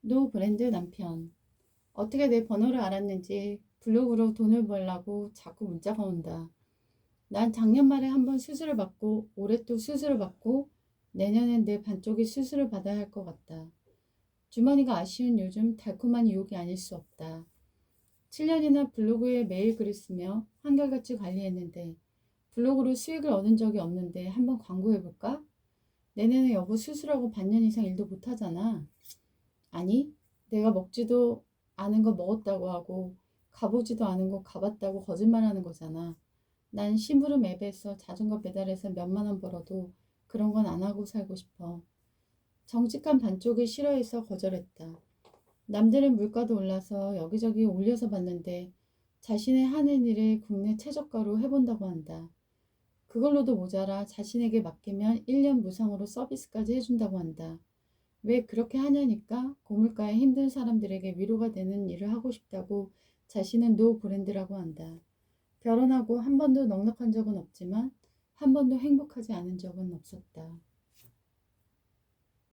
노 브랜드 남편. 어떻게 내 번호를 알았는지 블로그로 돈을 벌라고 자꾸 문자가 온다. 난 작년 말에 한번 수술을 받고 올해 또 수술을 받고 내년엔 내 반쪽이 수술을 받아야 할 것 같다. 주머니가 아쉬운 요즘 달콤한 유혹이 아닐 수 없다. 7년이나 블로그에 매일 글을 쓰며 한결같이 관리했는데 블로그로 수익을 얻은 적이 없는데 한번 광고해볼까? 내년에 여보 수술하고 반년 이상 일도 못하잖아. 아니, 내가 먹지도 않은 거 먹었다고 하고 가보지도 않은 거 가봤다고 거짓말하는 거잖아. 난 심부름 앱에서 자전거 배달해서 몇만 원 벌어도 그런 건 안 하고 살고 싶어. 정직한 반쪽을 싫어해서 거절했다. 남들은 물가도 올라서 여기저기 올려서 봤는데 자신의 하는 일을 국내 최저가로 해본다고 한다. 그걸로도 모자라 자신에게 맡기면 1년 무상으로 서비스까지 해준다고 한다. 왜 그렇게 하냐니까 고물가에 힘든 사람들에게 위로가 되는 일을 하고 싶다고 자신은 노 브랜드라고 한다. 결혼하고 한 번도 넉넉한 적은 없지만 한 번도 행복하지 않은 적은 없었다.